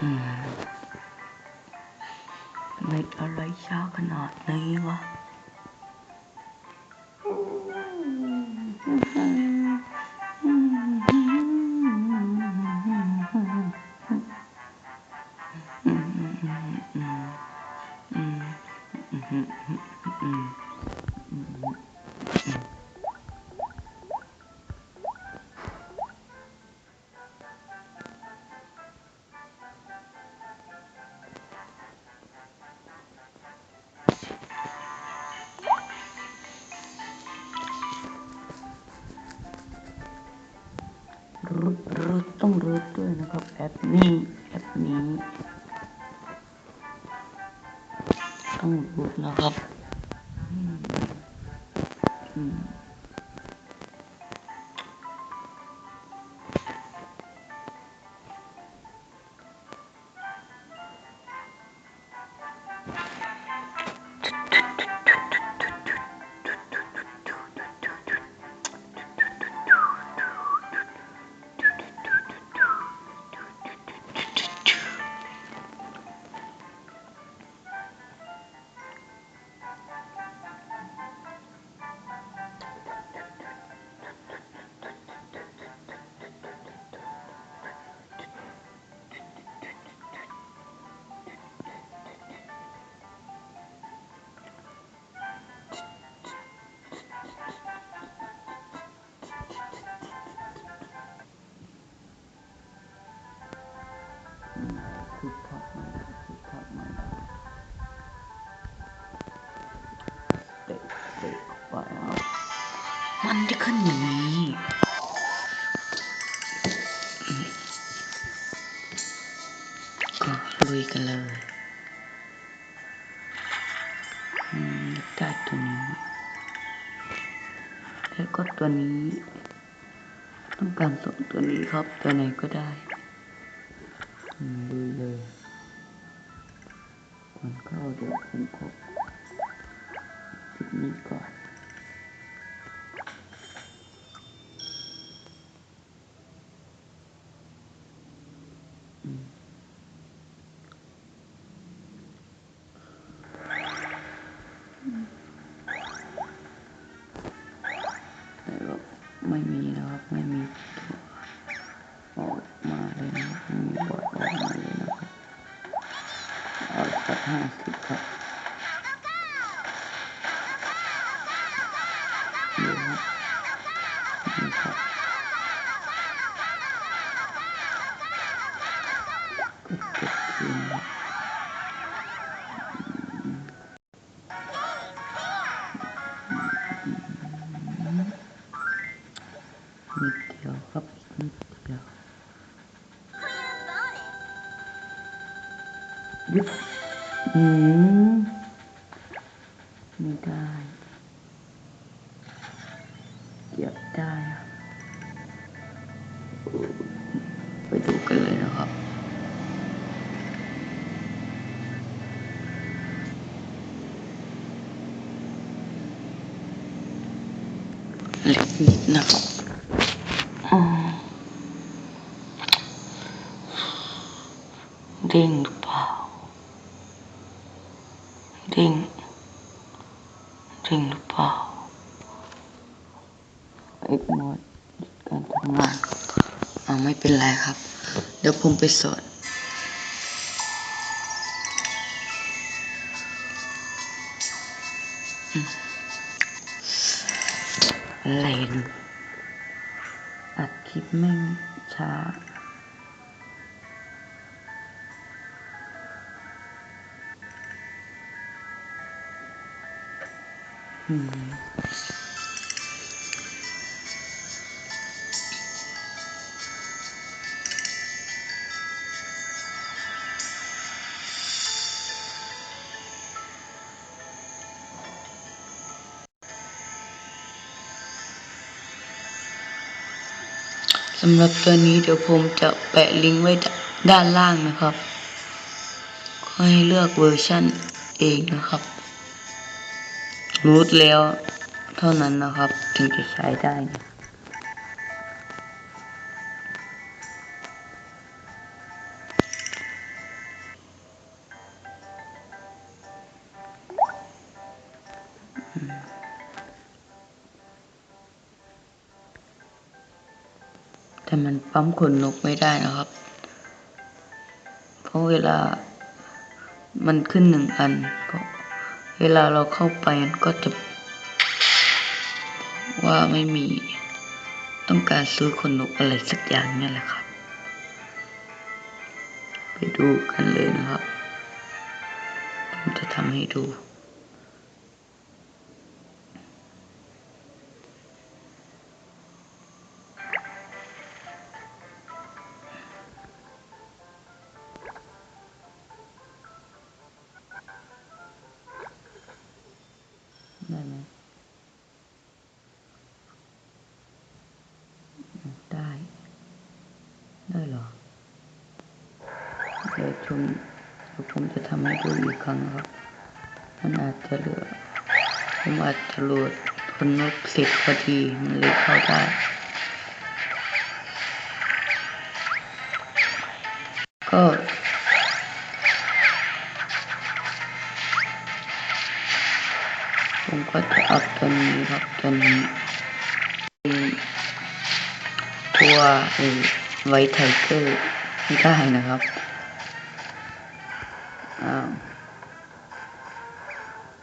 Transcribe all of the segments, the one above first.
อืมเม็ดอะไรช้าขนาดนี้วะ ด้วยนะครับแอปนี้แอปนี้ต้องรูดนะครับ มันจะขึ้นอย่างนี้ก็ลุยกันเลยอืมได้ตัวนี้แล้วก็ตัวนี้ ต้องการสองตัวนี้ครับ ตัวไหนก็ได้อืมลุยเลยก่อนเข้าเดี๋ยวผมขอจุดนี้ก่อน ไม่มีนะครับไม่มีตัวออกมาเลยนะไม่มีบอดออกมาเลยนะครับเอาสักห้าสิบครับเดี๋ยวครับนี่ครับก็เก็บคืนครับ อืมไม่ได้เก็บได้ครับไปดูกันเลยนะครับเล็กนิดนะครับอ๋อเด้ง หรือเปล่าเด้งเด้งหรือเปล่าเอ็กโมดการทำงานเอาไม่เป็นไรครับ เดี๋ยวผมไปสอนอะไรนอัดคลิปไม่งช้า สำหรับตัวนี้เดี๋ยวผมจะแปะลิงก์ไว้ด้านล่างนะครับ ก็ให้เลือกเวอร์ชั่นเองนะครับ รูทแล้ว เท่านั้นนะครับ ถึงจะใช้ได้แต่มันปั๊มขนนกไม่ได้นะครับ เพราะเวลามันขึ้นหนึ่งอันก็ เวลาเราเข้าไปมันก็จะ ว่าไม่มีต้องการซื้อขนนกอะไรสักอย่างนี่แหละครับ ไปดูกันเลยนะครับ ผมจะทำให้ดู เดี๋ยวชมเดี๋ยวผมจะทำให้ดูอีกครั้งครับ มันอาจจะเหลือผมอาจจะโหลดคนนกสร็จพอดีมันเลยเข้าได้ก็ผมก็จะอัพตัวนี้ครับตัวนี้เป็นตัวไวท์ไทเกอร์ไม่ได้นะครับ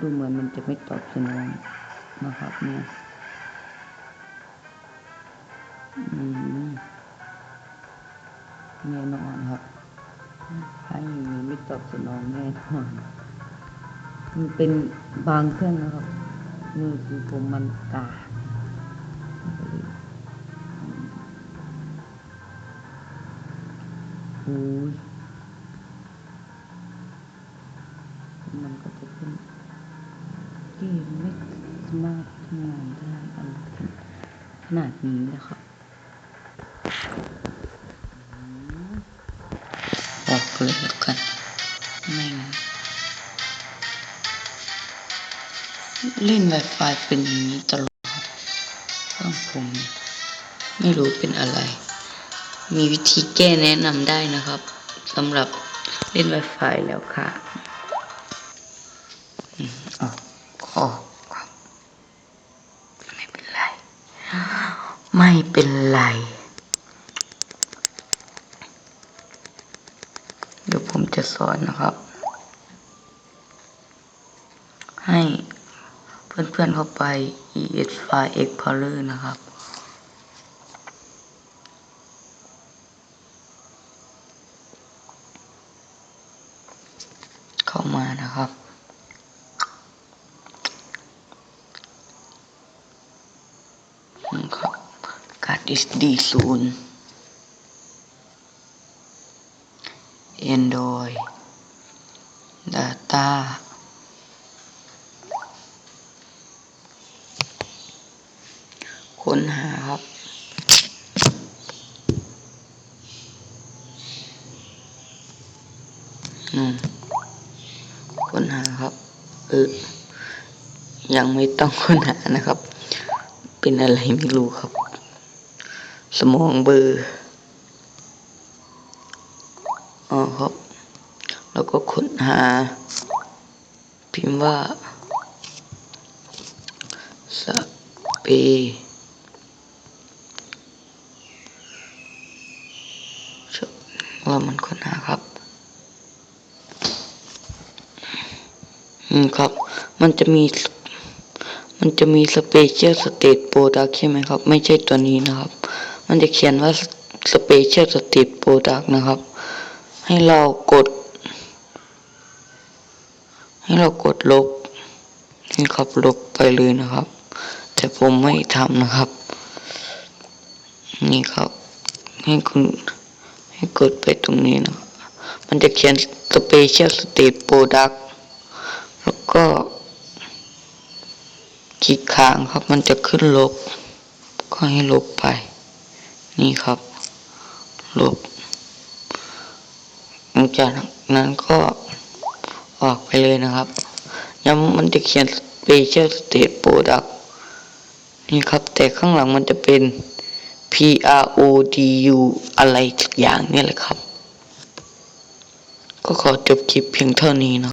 ดูเหมือนมันจะไม่ตอบสนองนะครับเนี่ยอืมแน่นอนครับถ้าอย่างนี้ไม่ตอบสนองแน่นอนมันเป็นบางเครื่องนะครับมือคือผมมันกาโอ้ยมันก็จะเป็น ที่ไม่สามารถทำงานได้อะไรขนาดนี้นะครับอกเลยแล้วกันไม่งั้นเล่น Wi-Fi เป็นอย่างนี้ตลอดครับเครื่องผมเนี่ยไม่รู้เป็นอะไร มีวิธีแก้แนะนำได้นะครับสำหรับเล่น Wi-Fi แล้วค่ะอืมอ๋อขอครับ ไม่เป็นไร ไม่เป็นไร เดี๋ยวผม จะสอนนะครับ ให้เพื่อนๆเข้าไป ES File Explorer นะครับ เข้ามานะครับครับการ์ด SD ศูนย์ Android Data ค้นหาครับ อืม ค้นหาครับ เออ ยังไม่ต้องค้นหานะครับ เป็นอะไรไม่รู้ครับ สมองเบอร์ อ๋อครับ แล้วก็ค้นหา พิมพ์ว่าสเปชอบว่ามันค้นหาครับ อืมครับ มันจะมี มันจะมีสเปเชียลสเต e โปรดักใช่ไหมครับ ไม่ใช่ตัวนี้นะครับ มันจะเขียนว่าสเปเชียลสเต e โปรดักนะครับ ให้เรากด ให้เรากดลบนี่ครับลบไปเลยนะครับ แต่ผมไม่ทำนะครับ นี่ครับ ให้คุณให้กดไปตรงนี้นะครับมันจะเขียน Special State Product แล้วก็คลิกค้างครับ มันจะขึ้นลบ ก็ให้ลบไป นี่ครับ ลบ จากนั้นก็ออกไปเลยนะครับย้ำมันจะเขียน Special State Product นี่ครับ แต่ข้างหลังมันจะเป็น P R O D U อะไรสักอย่างนี่แหละครับ ก็ขอจบคลิปเพียงเท่านี้นะ